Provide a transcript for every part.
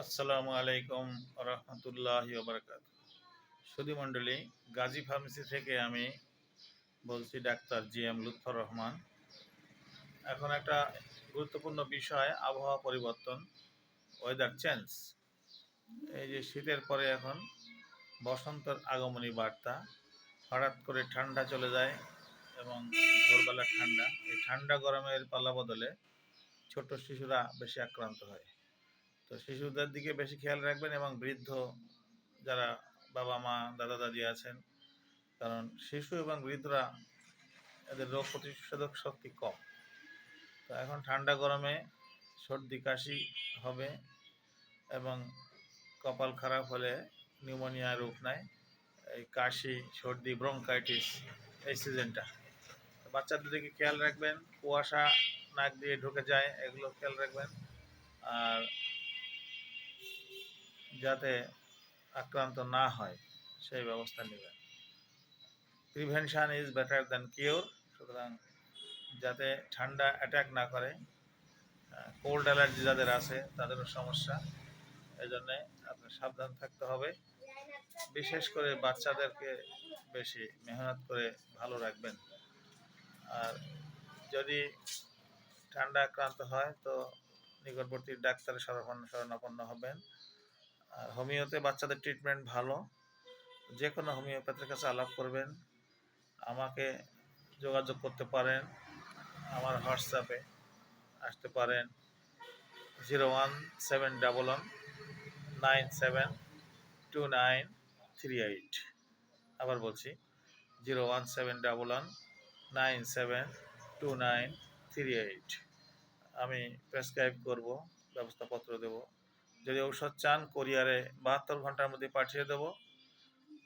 আসসালামু আলাইকুম রহমতুল্লাহ বারকাত সুদী মণ্ডলী, গাজী ফার্মেসি থেকে আমি বলছি doctor G M Lutfor Rahman. এখন একটা গুরুত্বপূর্ণ বিষয়, আবহাওয়া পরিবর্তন ওয়েদার চেঞ্জ এই যে শীতের পরে এখন বসন্তের আগমনী বার্তা, হঠাৎ করে ঠান্ডা চলে যায় এবং ভোরবেলা ঠান্ডা। এই ঠান্ডা গরমের পাল্লা বদলে ছোট শিশুরা বেশি আক্রান্ত হয়। তো শিশুদের দিকে বেশি খেয়াল রাখবেন এবং বৃদ্ধ যারা বাবা মা, দাদা দাদি আছেন, কারণ শিশু এবং বৃদ্ধরা এদের রোগ প্রতিষেধক শক্তি কম। তো এখন ঠান্ডা গরমে সর্দি, কাশি হবে এবং কপাল খারাপ হলে নিউমোনিয়া রূপ নেয় এই কাশি, সর্দি ব্রঙ্কাইটিস এই সিজনটা। বাচ্চাদের দিকে খেয়াল রাখবেন, কুয়াশা নাক দিয়ে ঢুকে যায়, এগুলো খেয়াল রাখবেন। আর যাতে আক্রান্ত না হয়, সেই ব্যবস্থা নেবেন। Prevention is better than cure সুতরাং যাতে ঠান্ডা অ্যাটাক না করে কোল্ড অ্যালার্জি যাদের আছে, তাদেরও সমস্যা। এই জন্যে আপনার সাবধান থাকতে হবে। বিশেষ করে বাচ্চাদেরকে বেশি মেহনত করে ভালো রাখবেন। আর যদি ঠান্ডা আক্রান্ত হয়, তো নিকটবর্তী ডাক্তারের শরণাপন্ন হবেন। আর হোমিওতে বাচ্চাদের ট্রিটমেন্ট ভালো। যে কোনো হোমিওপ্যাথির কাছে আলাপ করবেন। আমাকে যোগাযোগ করতে পারেন। আমার হোয়াটসঅ্যাপে আসতে পারেন। Zero one seven double one nine seven two nine three eight আবার বলছি zero one seven double one nine seven two nine three eight আমি প্রেসক্রাইব করব, ব্যবস্থাপত্র দেবো। যদি ঔষধ চান কোরিয়ারে বাহাত্তর ঘণ্টার মধ্যে পাঠিয়ে দেবো।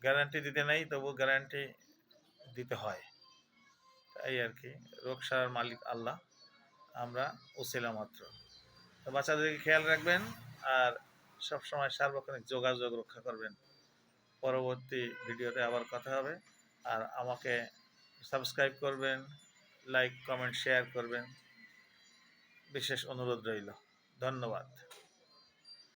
গ্যারান্টি দিতে নেই তবু গ্যারান্টি দিতে হয়। এই আর কি, রোগ সারার মালিক আল্লাহ, আমরা ওসিলা মাত্র। তো বাচ্চাদেরকে খেয়াল রাখবেন আর সবসময় সার্বক্ষণিক যোগাযোগ রক্ষা করবেন। পরবর্তী ভিডিওতে আবার কথা হবে। আর আমাকে সাবস্ক্রাইব করবেন, লাইক, কমেন্ট, শেয়ার করবেন। বিশেষ অনুরোধ রইল। ধন্যবাদ।